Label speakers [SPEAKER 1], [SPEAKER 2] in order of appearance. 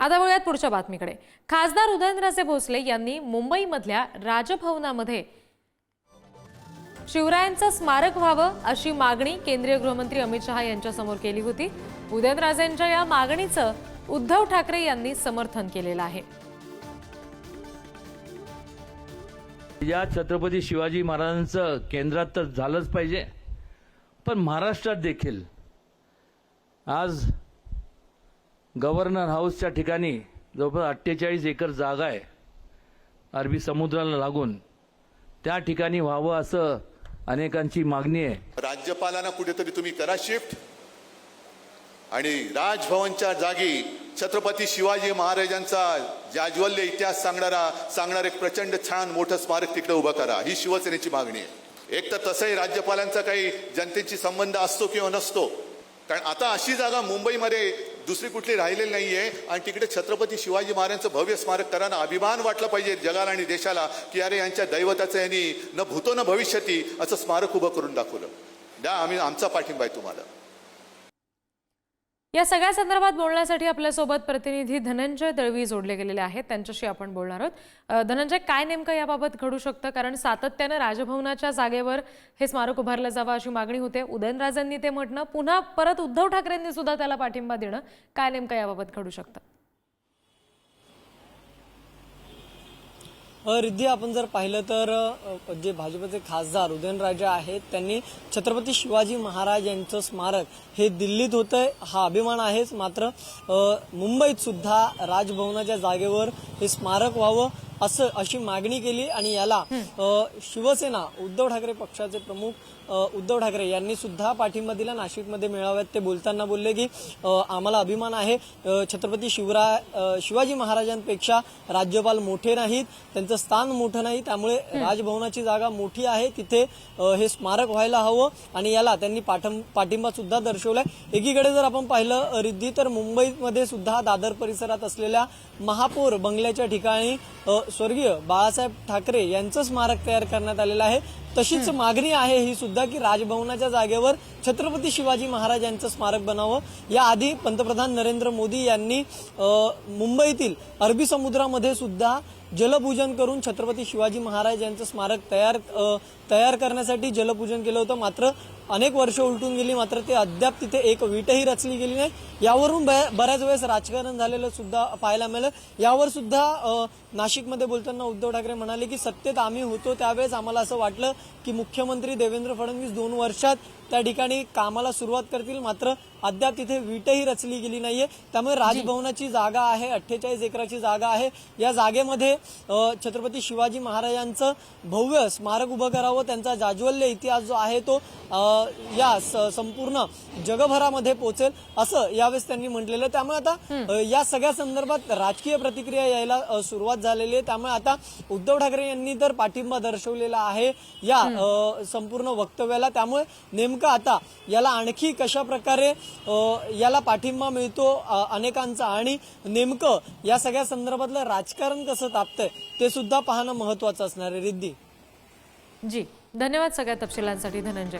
[SPEAKER 1] आता वळूयात पुढच्या बातमीकडे. खासदार उदयनराजे भोसले यांनी मुंबईमधल्या राजभवनामध्ये शिवरायांचं स्मारक व्हावं अशी मागणी केंद्रीय गृहमंत्री अमित शहा यांच्यासमोर केली होती. उदयनराजेंच्या या मागणीचं उद्धव ठाकरे यांनी समर्थन केलेलं आहे.
[SPEAKER 2] या छत्रपती शिवाजी महाराजांचं केंद्रात तर झालंच पाहिजे पण महाराष्ट्रात देखील आज गव्हर्नर हाऊसच्या ठिकाणी जवळपास अठ्ठेचाळीस एकर जागा आहे. अरबी समुद्राला लागून. त्या ठिकाणी व्हावं असं अनेकांची मागणी आहे.
[SPEAKER 3] राज्यपालांना कुठेतरी तुम्ही करा शिफ्ट. आणि राजभवनच्या जागी छत्रपती शिवाजी महाराजांचा जाज्वल्य इतिहास सांगणारा सांगणार एक प्रचंड छान मोठं स्मारक तिकडे उभं करा. ही शिवसेनेची मागणी आहे. एक तर तसंही राज्यपालांचा काही जनतेशी संबंध असतो किंवा नसतो. कारण आता अशी जागा मुंबईमध्ये दुसरी कुठली राहिलेली नाही आहे आणि तिकडे छत्रपती शिवाजी महाराजांचं भव्य स्मारक करायला अभिमान वाटला पाहिजे जगाला आणि देशाला की अरे यांच्या दैवताचं यांनी न भूतो न भविष्यती असं स्मारक उभं करून दाखवलं. द्या आम्ही आमचा पाठिंबा आहे तुम्हाला.
[SPEAKER 1] या सगळ्या संदर्भात बोलण्यासाठी आपल्यासोबत प्रतिनिधी धनंजय दळवी जोडले गेलेले आहेत. त्यांच्याशी आपण बोलणार आहोत. धनंजय काय नेमकं याबाबत घडू शकतं? कारण सातत्यानं राजभवनाच्या जागेवर हे स्मारक उभारलं जावं अशी मागणी होते. उदयनराजांनी ते म्हटणं. पुन्हा परत उद्धव ठाकरेंनी सुद्धा त्याला पाठिंबा देणं. काय नेमकं याबाबत घडू शकतं?
[SPEAKER 4] रिद्धी आपण जर पाहिलं तर जे भाजपचे खासदार उदयनराजे आहेत त्यांनी छत्रपती शिवाजी महाराज यांचं स्मारक हे दिल्लीत होतंय हा अभिमान आहेच. मात्र मुंबईत सुद्धा राजभवनाच्या जागेवर हे स्मारक व्हावं असं अशी मागणी केली आणि याला शिवसेना उद्धव ठाकरे पक्षाचे प्रमुख उद्धव ठाकरे यांनी सुद्धा पाठिंबा दिला. नाशिकमध्ये मेळाव्यात ते बोलताना बोलले की आम्हाला अभिमान आहे. छत्रपती शिवराय शिवाजी महाराजांपेक्षा राज्यपाल मोठे नाहीत. त्यांचं स्थान मोठं नाही. त्यामुळे राजभवनाची जागा मोठी आहे. तिथे हे स्मारक व्हायला हवं आणि याला त्यांनी पाठं पाठिंबा सुद्धा दर्शवलाय. एकीकडे जर आपण पाहिलं रिद्धी तर मुंबईमध्ये सुद्धा दादर परिसरात असलेल्या महापौर बंगल्याच्या ठिकाणी स्वर्गीय बाळासाहेब ठाकरे यांचं स्मारक तयार करण्यात आलेलं आहे. तशीच मागणी आहे ही सुद्धा की राजभवनाच्या जागेवर छत्रपती शिवाजी महाराज यांचं स्मारक बनावं. याआधी पंतप्रधान नरेंद्र मोदी यांनी मुंबईतील अरबी समुद्रामध्ये सुद्धा जलपूजन करून छत्रपती शिवाजी महाराज यांचं स्मारक तयार तयार करण्यासाठी जलपूजन केलं होतं. मात्र अनेक वर्ष उलटून गेली. मात्र ते अद्याप तिथे एक वीटही रचली गेली नाही. यावरून बऱ्याच वेळेस राजकारण झालेलं सुद्धा पाहायला मिळालं. यावर सुद्धा नाशिकमध्ये बोलताना उद्धव ठाकरे म्हणाले की सत्तेत आम्ही होतो. त्यावेळेस आम्हाला असं वाटलं की मुख्यमंत्री देवेंद्र फडणवीस दोन वर्षात त्या ठिकाणी कामाला सुरुवात करतील. मात्र अद्याप तिथे वीटही रचली गेली नाहीये. त्यामुळे राजभवनाची जागा आहे अठ्ठेचाळीस एकराची जागा आहे. या जागेमध्ये छत्रपती शिवाजी महाराजांचं भव्य स्मारक उभं करावं त्यांचा जाज्वल्य इतिहास जो आहे तो या संपूर्ण जगभरामध्ये पोहोचेल असं यावेळेस त्यांनी म्हटलेलं. त्यामुळे आता या सगळ्या संदर्भात राजकीय प्रतिक्रिया यायला सुरुवात झालेली आहे. त्यामुळे आता उद्धव ठाकरे यांनी तर पाठिंबा दर्शवलेला आहे या संपूर्ण वक्तव्याला. त्यामुळे नेमकं आता याला आणखी कशा प्रकारे याला पाठिंबा मिळतो अनेकांचा. आणि नेमकं या सगळ्या संदर्भातलं राजकारण कसं तापतंय ते सुद्धा पाहणं महत्वाचं असणार आहे. रिद्धी.
[SPEAKER 1] जी. धन्यवाद सगळ्या तपशिलांसाठी. धनंजय.